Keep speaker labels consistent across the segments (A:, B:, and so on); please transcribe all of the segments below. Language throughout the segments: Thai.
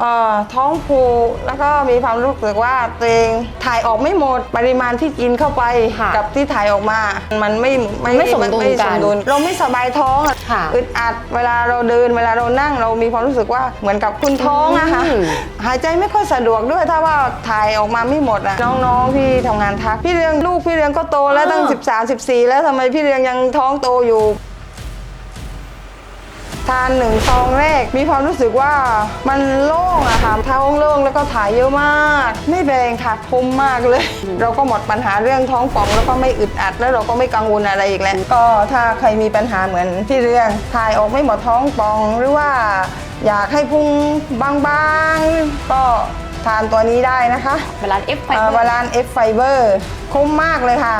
A: เอ่อท้องผูกแล้วก็มีความรู้สึกว่าตัวเองถ่ายออกไม่หมดปริมาณที่กินเข้าไป
B: ค่ะ
A: กับที่ถ่ายออกมา มันไม่
B: ไม่สมดุล
A: ไม่
B: กัน
A: สมดุลเราไม่สบายท้องอะ
B: ค่ะ
A: อึดอัดเวลาเราเดินเวลาเรานั่งเรามีความรู้สึกว่าเหมือนกับคุณท้องอะค่ะ
B: อืม
A: หายใจไม่ค่อยสะดวกด้วยถ้าว่าถ่ายออกมาไม่หมดอะน้องๆพี่ทำงานทักพี่เลี้ยงลูกพี่เลี้ยงก็โตแล้วตั้ง 13 14 แล้วทำไมพี่เลี้ยงยังท้องโตอยู่ ทานหนึ่งซองแรก มีความรู้สึกว่ามันโล่งอะค่ะท้องโล่งแล้วก็ถ่ายเยอะมาก ไม่แบงค่ะคมมากเลย เราก็หมดปัญหาเรื่องท้องป่องแล้วก็ไม่อึดอัด แล้วเราก็ไม่กังวลอะไรอีกแล้วก็ถ้าใครมีปัญหาเหมือนพี่เรื่องถ่ายออกไม่หมดท้องป่องหรือว่าอยากให้พุงบางๆ ก็ทานตัวนี้ได้นะคะ
B: เวลา F ไฟ
A: เอ่อวาลาน F Fiber คุ้มมากเลยค่ะ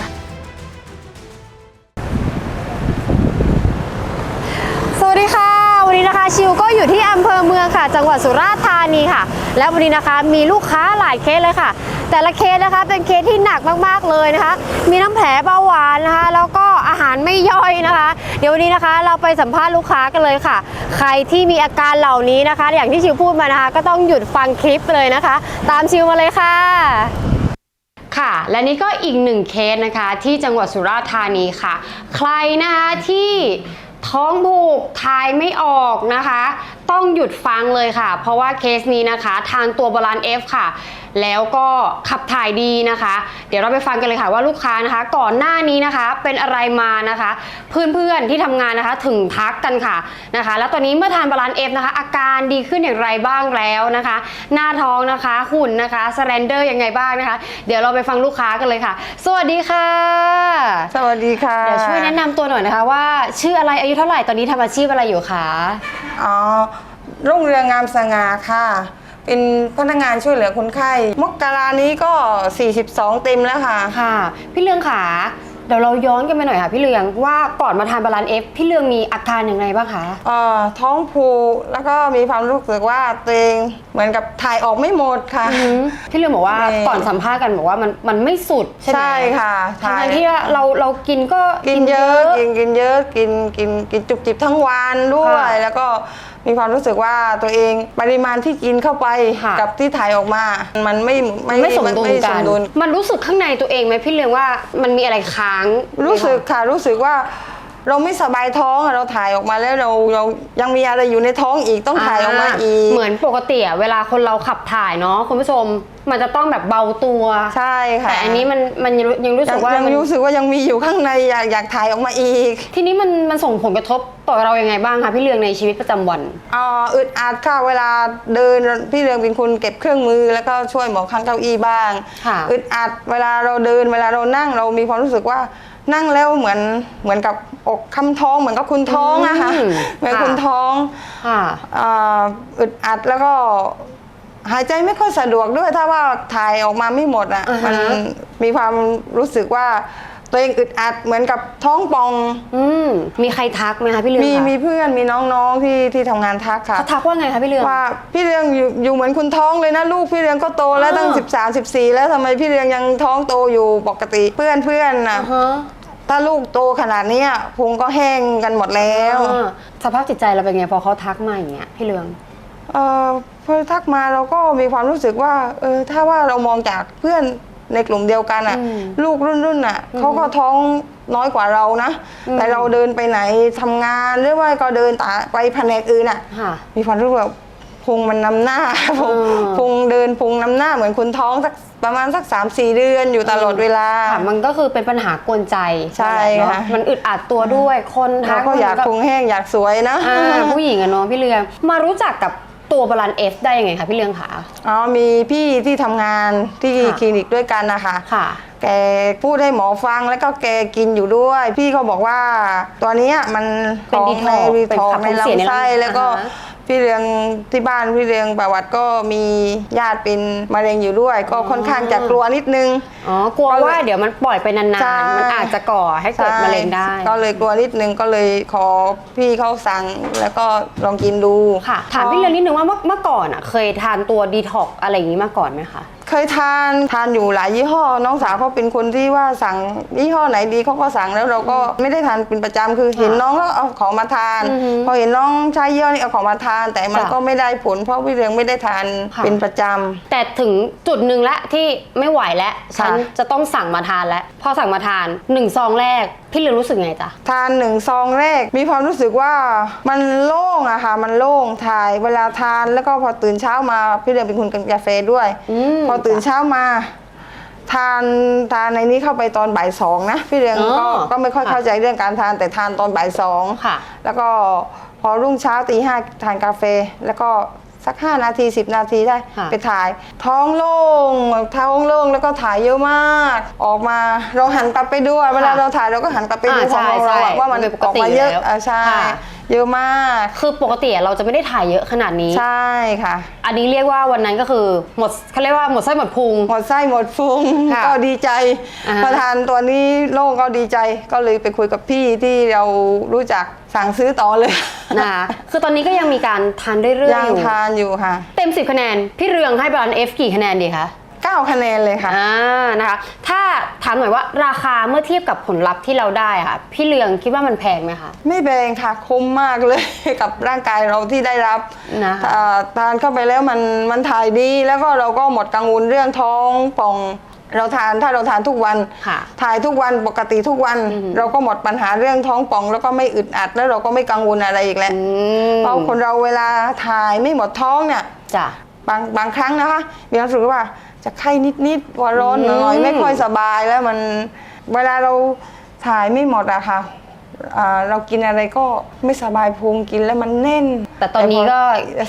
B: สวัสดีค่ะ วันนี้นะคะชิวก็อยู่ที่อำเภอเมืองค่ะ จังหวัดสุราษฎร์ธานีค่ะ และวันนี้นะคะมีลูกค้าหลายเคสเลยค่ะ แต่ละเคสนะคะเป็นเคสที่หนักมากๆเลยนะคะ มีน้ำแผลเบาหวานนะคะ แล้วก็อาหารไม่ย่อยนะคะ เดี๋ยววันนี้นะคะเราไปสัมภาษณ์ลูกค้ากันเลยค่ะ ใครที่มีอาการเหล่านี้นะคะ อย่างที่ชิวพูดมานะคะ ก็ต้องหยุดฟังคลิปเลยนะคะ ตามชิวมาเลยค่ะค่ะและนี่ก็อีกหนึ่งเคสนะคะที่จังหวัดสุราษฎร์ธานีค่ะ ใครนะคะที่ ท้องผูกทายไม่ออกนะคะ ต้องหยุดฟังเลยค่ะ เพราะว่าเคสนี้นะคะ ทานตัวบาลาน F ค่ะ แล้วก็ขับถ่ายดีนะคะ เดี๋ยวเราไปฟังกันเลยค่ะว่าลูกค้านะคะ ก่อนหน้านี้นะคะเป็นอะไรมานะคะ เพื่อนๆที่ทำงานนะคะถึงทักกันค่ะนะคะ แล้วตอนนี้เมื่อทานบาลาน F นะคะ อาการดีขึ้นอย่างไรบ้างแล้วนะคะ หน้าท้องนะคะหุ่นนะคะสแลนเดอร์ยังไงบ้างนะคะ เดี๋ยวเราไปฟังลูกค้ากันเลยค่ะ สวัสดีค่ะ
A: สวัสดีค่ะ
B: เดี๋ยวช่วยแนะนำตัวหน่อยนะคะว่า ชื่ออะไรอายุเท่าไหร่ตอนนี้ทำอาชีพอะไรอยู่คะ
A: อ๋อรุ่งเรืองงามสง่าค่ะ เป็นพนักงานช่วยเหลือคนไข้ มกรานี้ก็ 42 เต็มแล้วค่ะ
B: ค่ะ พี่เลืองขา เดี๋ยวเราย้อนกันไปหน่อยค่ะพี่เลืองว่าก่อนมาทานบาลานเอฟพี่เลืองมีอาการอย่างไรบ้างคะ
A: เอ่อท้องผูกแล้วก็มีความรู้สึกว่าตัวเองเหมือนกับถ่ายออกไม่หมดค่ะ
B: อืมพี่เลืองบอกว่า
A: ไม่
B: ก่อนสัมภาษณ์กันบอกว่ามันมันไม่สุดใช่ไหม
A: ใช่ค่ะ
B: ทั้งๆที่ว่าเราเรากินก็
A: กินเยอะกินกินเยอะกินกินกินจุบจิบทั้งวันด้วย
B: ค่ะ
A: แล้วก็ มีความรู้สึกว่าตัวเองปริมาณที่กินเข้าไป
B: ค่ะ
A: กับที่ถ่ายออกมา มันไม่
B: ไม่สมดุล
A: ไม่
B: กั
A: ส
B: น
A: มดุล
B: มันรู้สึกข้างในตัวเองไหมพี่เลืองว่ามันมีอะไรค้าง
A: รู้สึกค่ะรู้สึกว่า เราไม่สบายท้องอะเราถ่ายออกมาแล้วเราเรายังมีอะไรอยู่ในท้องอีกต้องถ่ายออกมาอีก
B: เหมือนปกติอะเวลาคนเราขับถ่ายเนาะคุณผู้ชม มันจะต้องแบบเบาตัว
A: ใช่ค่ะ
B: แต่อันนี้มันมันยังรู้สึ
A: ยั
B: ก
A: ง
B: ว่า
A: ยัง
B: มัน
A: รู้สึกว่ายังมีอยู่ข้างในอยากอยากถ่ายออกมาอีก
B: ทีนี้มันมันส่งผลกระทบต่อเรายังไงบ้างคะพี่เลืองในชีวิตประจำวัน
A: อ่าอึดอัดค่ะเวลาเดินพี่เรืองเป็นคนเก็บเครื่องมือ แล้วก็ช่วยหมอข้างเก้าอี้บ้าง
B: ค่ะ
A: อึดอัดเวลาเราเดินเวลาเรานั่งเรามีความรู้สึกว่านั่งแล้วเหมือนเหมือนกับ อกคำท้องเหมือนกับคุณท้องอะค่ะ
B: อืม
A: เหมือน
B: ค่ะ
A: คุณท้อง
B: ค่ะ
A: อ่าอึดอัดแล้วก็หายใจไม่ค่อยสะดวกด้วย ถ้าว่าถ่ายออกมาไม่หมดอะ
B: อ่าฮะ
A: มันมีความรู้สึกว่าตัวเองอึดอัดเหมือนกับท้องป่อง
B: อืมมีใครทักไหมคะพี่เลือง
A: มี
B: คะ
A: มีเพื่อนมีน้องๆที่ที่ทำงานทักค่ะ
B: เขาทักว่าไงคะพี่เลือง
A: ว่าพี่เรืองอยู่อยู่เหมือนคุณท้องเลยนะลูกพี่เรืองก็โตแล้วตั้ง
B: อ่า
A: 13 14 แล้วทำไมพี่เรืองยังท้องโตอยู่ปกติเพื่อนเพื่อนนะ
B: อ่าฮะ
A: ถ้าลูกโตขนาดเนี้ยพุงก็แห้งกันหมดแล้ว
B: อ่าสภาพจิตใจเราเป็นไงพอเขาทักมาอย่างเงี้ยพี่เลือง
A: เออพอทักมาเราก็มีความรู้สึกว่า เออ ถ้าว่าเรามองจากเพื่อนในกลุ่มเดียวกันอะ
B: อืม
A: ลูกรุ่นรุ่นอะเขาก็ท้องน้อยกว่าเรานะ
B: อืม
A: แต่เราเดินไปไหนทำงานหรือว่าก็เดินตาไปแผนกอื่นอะ
B: ค่ะ
A: มีความรู้สึกว่า พุงมันนำหน้าพุง
B: อืม
A: พุงเดินพุงนำหน้าเหมือนคุณท้องสักประมาณสัก 3 4 เดือนอยู่ตลอดเวลา
B: ค่ะมันก็คือเป็นปัญหากวนใจ
A: ใช่
B: นั่นแหลเนอ
A: ค่ะ
B: มันอึดอัดตัวด้วยคนทั
A: เรา
B: ก
A: ก็อยาก
B: มัน
A: พุงแห้งอยากสวยนะ
B: อ่าผู้หญิงอะเนาะพี่เลือง มารู้จักกับตัวบาลานเอฟได้ยังไงคะพี่เลืองคะ
A: อ๋อมีพี่ที่ทำงานที่
B: ค่ะ
A: คลินิกด้วยกันนะคะ
B: ค่ะ
A: แกพูดให้หมอฟังแล้วก็แกกินอยู่ด้วย พี่เขาบอกว่าตัวเนี้ยมัน
B: เป็น
A: ของ
B: detox
A: ในรี
B: เป็น
A: ทอก
B: ขับ
A: ใน
B: ของเสียใน
A: ลำไส้
B: ลำ
A: แล้วก็
B: อ่าฮะ
A: พี่เรืองที่บ้านพี่เรืองประวัติก็มีญาติเป็นมะเร็งอยู่ด้วย ก็ค่อนข้างจะกลัวนิดนึง
B: อ๋อกลัวว่าเดี๋ยวมันปล่อยไปนาน
A: ใช่
B: ๆ มันอาจจะก่อให้เกิดมะเร็งได้
A: ใช่ก็เลยกลัวนิดนึงก็เลยขอพี่เขาสั่งแล้วก็ลองกินดู
B: ค่ะ ถามพี่เลืองนิดนึงว่าเมื่อเมื่อก่อนอะเคยทานตัวดีท็อกอะไรอย่างนี้มาก่อนไหมคะ
A: เคยทานทานอยู่หลายยี่ห้อ น้องสาวเขาเป็นคนที่ว่าสั่งยี่ห้อไหนดีเขาก็สั่งแล้วเราก็ไม่ได้ทานเป็นประจำคือเห็นน้องแล้วเอาของมาทาน
B: อือฮึ
A: พอเห็นน้องใช้ยี่ห้อนี้เอาของมาทาน แต่มัน
B: จ้ะ
A: ก็ไม่ได้ผล เพราะพี่เรืองไม่ได้ทาน
B: ค่ะ
A: เป็นประจำ
B: แต่ถึงจุดหนึ่งแล้วที่ไม่ไหวแล้ว ฉัน
A: ค่ะ
B: จะต้องสั่งมาทานแล้ว พอสั่งมาทานหนึ่งซองแรก พี่เรืองรู้สึกไงจ๊ะ
A: ทานหนึ่งซองแรกมีความรู้สึกว่ามันโล่งอะค่ะ มันโล่งถ่ายเวลาทานแล้วก็พอตื่นเช้ามาพี่เรืองเป็นคนกินกาแฟด้วย
B: อืม
A: พอตื่นเช้ามา ทานทานในนี้เข้าไปตอนบ่ายสองนะพี่เรือง
B: อ๋
A: ก็
B: อ
A: ก็ไม่ค่อย
B: ค่ะ
A: เข้าใจเรื่องการทานแต่ทานตอนบ่ายสอง
B: ค่ะ
A: แล้วก็พอรุ่งเช้าตีห้าทานกาแฟ แล้วก็ สักห้านาทีสิบนาทีได้
B: ค่ะ
A: ไปถ่าย ท้องโล่งท้องโล่งแล้วก็ถ่ายเยอะมาก ออกมาเราหันกลับไปดูอะเวลาเราถ่ายเราก็หันกลับไปดู
B: อ่า
A: ของเรา
B: ใช่
A: อะว่ามัน
B: เป็นปก
A: ออก
B: ติ
A: มาเยอะ
B: อยู่แล้ว
A: อะใช่
B: ค่ะ
A: เยอะมาก
B: คือปกติเราจะไม่ได้ถ่ายเยอะขนาดนี้
A: ใช่ค่ะ
B: อันนี้เรียกว่าวันนั้นก็คือหมดเขาเรียกว่าหมดไส้หมดพุง
A: หมดไส้หมดพุง
B: ค่ะ
A: ก็ดีใจ
B: อ่าฮะ
A: พอทานตัวนี้โล่งก็ดีใจก็เลยไปคุยกับพี่ที่เรารู้จักสั่งซื้อต่อเลย
B: นะคะคือตอนนี้ก็ยังมีการทานเรื่อยๆ
A: ยั
B: องยู่
A: ทานอยู่ค่ะ
B: เต็ม 10 คะแนน พี่เรืองให้บาลานซ์ F กี่คะแนนดีคะ
A: 9 คะแนนเลยค่ะ
B: อ่านะคะ ถ้าถามหน่อยว่าราคาเมื่อเทียบกับผลลัพธ์ที่เราได้อะค่ะ พี่เรืองคิดว่ามันแพงไหมคะ
A: ไม่แพงค่ะคุ้มมากเลย กับร่างกายเราที่ได้รับ
B: นะคะ
A: อ่าทานเข้าไปแล้วมันมันถ่ายดีแล้วก็เราก็หมดกังวลเรื่องท้องป่องเราทานถ้าเราทานทุกวัน
B: ค่ะ
A: ถ่ายทุกวันปกติทุกวัน
B: อือหือ
A: เราก็หมดปัญหาเรื่องท้องป่อง แล้วก็ไม่อึดอัดแล้วเราก็ไม่กังวลอะไรอีกแล้ว
B: อืม
A: เพราะคนเราเวลาถ่ายไม่หมดท้องเนี่ย
B: จ้ะ
A: บางบางครั้งนะคะมีความรู้สึกว่า จะไข้นิดๆว่าร้อนหน่อย
B: อืม
A: ไม่ค่อยสบายแล้วมันเวลาเราถ่ายไม่หมดอะค่ะอ่าเรากินอะไรก็ไม่สบายพุงกินแล้วมันแน่น
B: แต่ตอนนี้ก็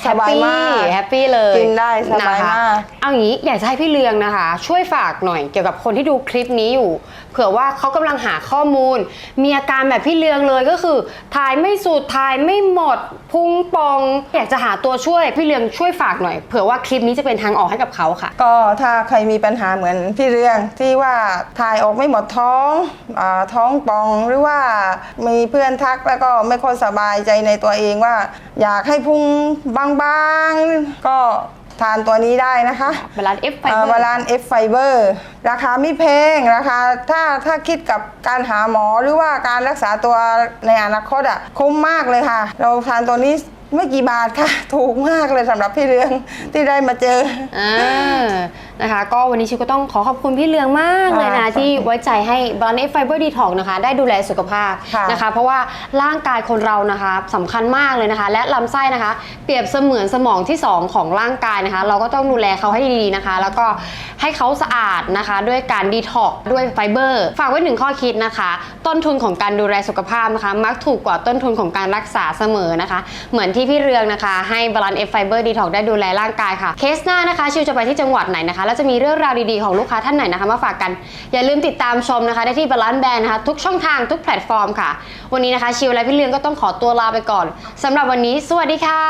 A: สบายมาก
B: แฮปปี้เลย
A: กินได้สบาย
B: นะคะ
A: มาก
B: เอางี้อยากจะให้พี่เลืองนะคะ ช่วยฝากหน่อยเกี่ยวกับคนที่ดูคลิปนี้อยู่ เผื่อว่าเขากำลังหาข้อมูล มีอาการแบบพี่เลืองเลยก็คือ ถ่ายไม่สุดถ่ายไม่หมดพุงปอง อยากจะหาตัวช่วยพี่เลืองช่วยฝากหน่อยเผื่อว่าคลิปนี้จะเป็นทางออกให้กับเขาค่ะ
A: ก็ถ้าใครมีปัญหาเหมือนพี่เรืองที่ว่าถ่ายออกไม่หมดท้องอาท้องป่องหรือว่ามีเพื่อนทักแล้วก็ไม่ค่อยสบายใจในตัวเองว่าอยากให้พุงบางๆ ก็ทานตัวนี้ได้นะคะ
B: บาลานซ์ F ไฟ
A: อ่า
B: เบอร์
A: บาลานเอฟไฟเบอร์ราคาไม่แพงราคาถ้าถ้าคิดกับการหาหมอหรือว่าการรักษาตัวในอนาคตอะคุ้มมากเลยค่ะ เราทานตัวนี้ไม่กี่บาทค่ะ ถูกมากเลยสำหรับพี่เรืองที่ได้มาเจอ
B: อ่า นะคะ ก็วันนี้ชิวก็ต้องขอขอบคุณพี่เลืองมากเลยนะ
A: ค่ะ
B: ที่ไว้ใจให้บรอนเอฟไฟเบอร์ดีท็อกนะคะ ได้ดูแลสุขภาพ
A: ค่ะ
B: นะคะ เพราะว่าร่างกายคนเรานะคะสำคัญมากเลยนะคะ และลำไส้นะคะ เปรียบเสมือนสมองที่ 2 ของร่างกายนะคะ เราก็ต้องดูแลเขาให้ดีๆนะคะ แล้วก็ให้เขาสะอาดนะคะ ด้วยการดีท็อกด้วยไฟเบอร์ฝากไว้หนึ่งข้อคิดนะคะ ต้นทุนของการดูแลสุขภาพนะคะ มักถูกกว่าต้นทุนของการรักษาเสมอนะคะ เหมือนที่พี่เรืองนะคะ ให้บาลานเอฟไฟเบอร์ดีท็อกได้ดูแลร่างกายค่ะเคสหน้านะคะชิวจะไปที่จังหวัดไหนนะคะแล้วจะมีเรื่องราวดีๆของลูกค้าท่านไหนนะคะมาฝากกัน อย่าลืมติดตามชมนะคะ ได้ที่บาลานแบรนด์นะคะ ทุกช่องทางทุกแพลตฟอร์มค่ะ วันนี้นะคะชิวและพี่เรืองก็ต้องขอตัวลาไปก่อนสำหรับวันนี้ สวัสดีค่ะ